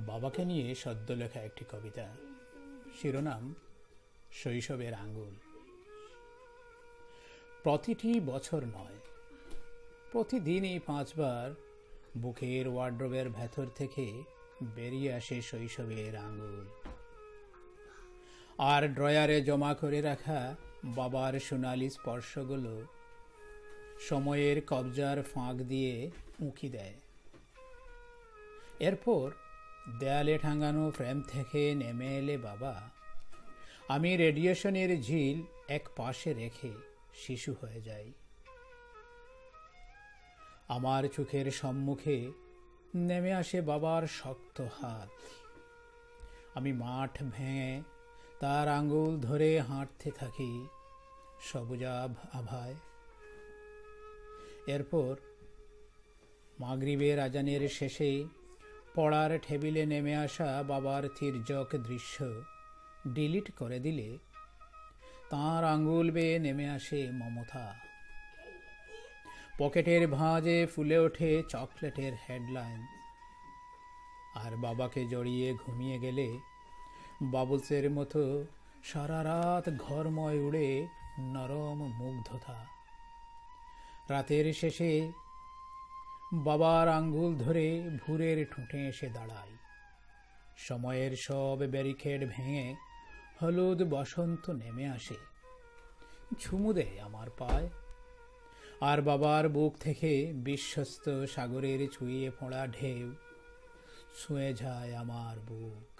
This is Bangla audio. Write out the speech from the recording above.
বাবাকে নিয়ে সদ্য লেখা একটি কবিতা। শিরোনাম, শৈশবের আঙ্গুল প্রতিটি বছর নয়, প্রতিদিনই পাঁচবার বুকের ওয়ার্ড্রোবের ভেতর থেকে বেরিয়ে আসে শৈশবের আঙ্গুল আর ড্রয়ারে জমা করে রাখা বাবার সোনালি স্পর্শগুলো সময়ের কবজার ফাঁক দিয়ে উঁকি দেয়। এরপর দেয়ালে টাঙানো ফ্রেম থেকে নেমে এলে বাবা। আমি রেডিয়েশনের ঝিল এক পাশে রেখে শিশু হয়ে যাই। আমার চোখের সম্মুখে নেমে আসে বাবার শক্ত হাত। আমি মাঠ ভেঙে তার আঙ্গুল ধরে হাঁটতে থাকি সবুজাভ আভায়। এরপর মাগরিবের আজানের শেষে পড়ার টেবিলে নেমে আসা বাবার তির্যক দৃশ্য ডিলিট করে দিলে। তাঁর আঙ্গুল বেয়ে নেমে আসে মমতা। পকেটের ভাঁজে ফুলে ওঠে চকলেটের হেডলাইন। আর বাবাকে জড়িয়ে ঘুমিয়ে গেলে বাবুলসের মতো সারা রাত ঘরময় উড়ে নরম মুগ্ধতা। রাতের শেষে বাবার আঙ্গুল ধরে ভুরের ঠোঁটে এসে দাঁড়ায় সময়ের সব ব্যারিকেড ভেঙে হলুদ বসন্ত নেমে আসে। ঝুমু দেয় আমার পায়। আর বাবার বুক থেকে বিশ্বস্ত সাগরের ছুঁয়ে পড়া ঢেউ ছুঁয়ে যায় আমার বুক।